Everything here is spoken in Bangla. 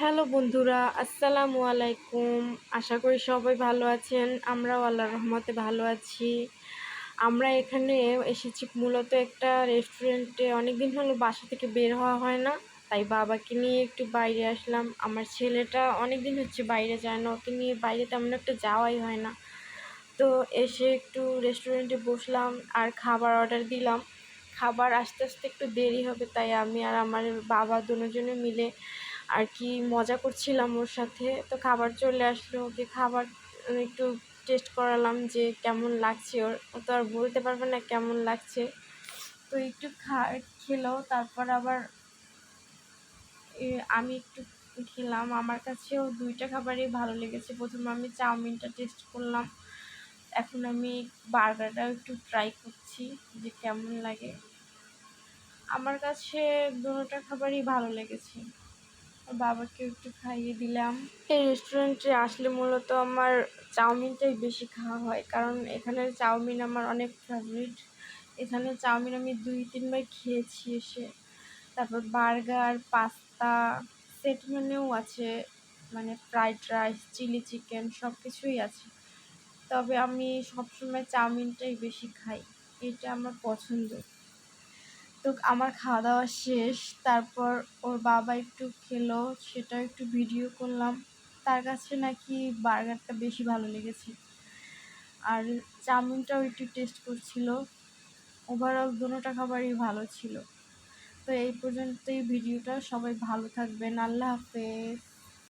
হ্যালো বন্ধুরা, আসসালামু আলাইকুম। আশা করি সবাই ভালো আছেন। আমরাও আল্লাহর রহমতে ভালো আছি। আমরা এখানে এসেছি মূলত একটা রেস্টুরেন্টে অনেক দিন হলো বাসা থেকে বের হওয়া হয় না, তাই বাবাকে নিয়ে একটু বাইরে আসলাম। আমার ছেলেটা অনেক দিন হচ্ছে বাইরে যায় না, ওকে নিয়ে বাইরে তেমন একটা যাওয়াই হয় না। তো এসে একটু রেস্টুরেন্টে বসলাম আর খাবার অর্ডার দিলাম। খাবার আস্তে আস্তে একটু দেরি হবে, তাই আমি আর আমার বাবা দুজনে মিলে আর কি মজা করছিলাম ওর সাথে। তো খাবার চলে আসলো, ওকে খাবার একটু টেস্ট করালাম যে কেমন লাগছে ওর। ও তো আর বলতে পারবে না কেমন লাগছে। তো একটু খা, খেলো, তারপর আবার আমি একটু খেলাম। আমার কাছেও দুইটা খাবারই ভালো লেগেছে। প্রথমে আমি চাউমিনটা টেস্ট করলাম। এখন আমি বার্গারটাও একটু ট্রাই করছি যে কেমন লাগে। আমার কাছে দুটোটা খাবারই ভালো লেগেছে। বাবাকে একটু খাইয়ে দিলাম। এই রেস্টুরেন্টে আসলে মূলত আমার চাউমিনটাই বেশি খাওয়া হয়, কারণ এখানে চাউমিন আমার অনেক ফেভারিট এখানে চাউমিন আমি দুই তিনবার খেয়েছি এসে। তারপর বার্গার, পাস্তা সেট মেনেও আছে মানে ফ্রাইড রাইস চিলি চিকেন সব কিছুই আছে। তবে আমি সবসময় চাউমিনটাই বেশি খাই, এটা আমার পছন্দ। তো আমার খাওয়া দাওয়া শেষ, তারপর ওর বাবা একটু খেলো সেটা একটু ভিডিও করলাম। তার কাছে নাকি বার্গারটা বেশি ভালো লেগেছে। আর চাউমিনটাও একটু টেস্ট করছিল। ওভারঅল দুটোটা খাবারই ভালো ছিল। তো এই পর্যন্তই ভিডিওটা সবাই ভালো থাকবেন। আল্লাহ হাফেজ।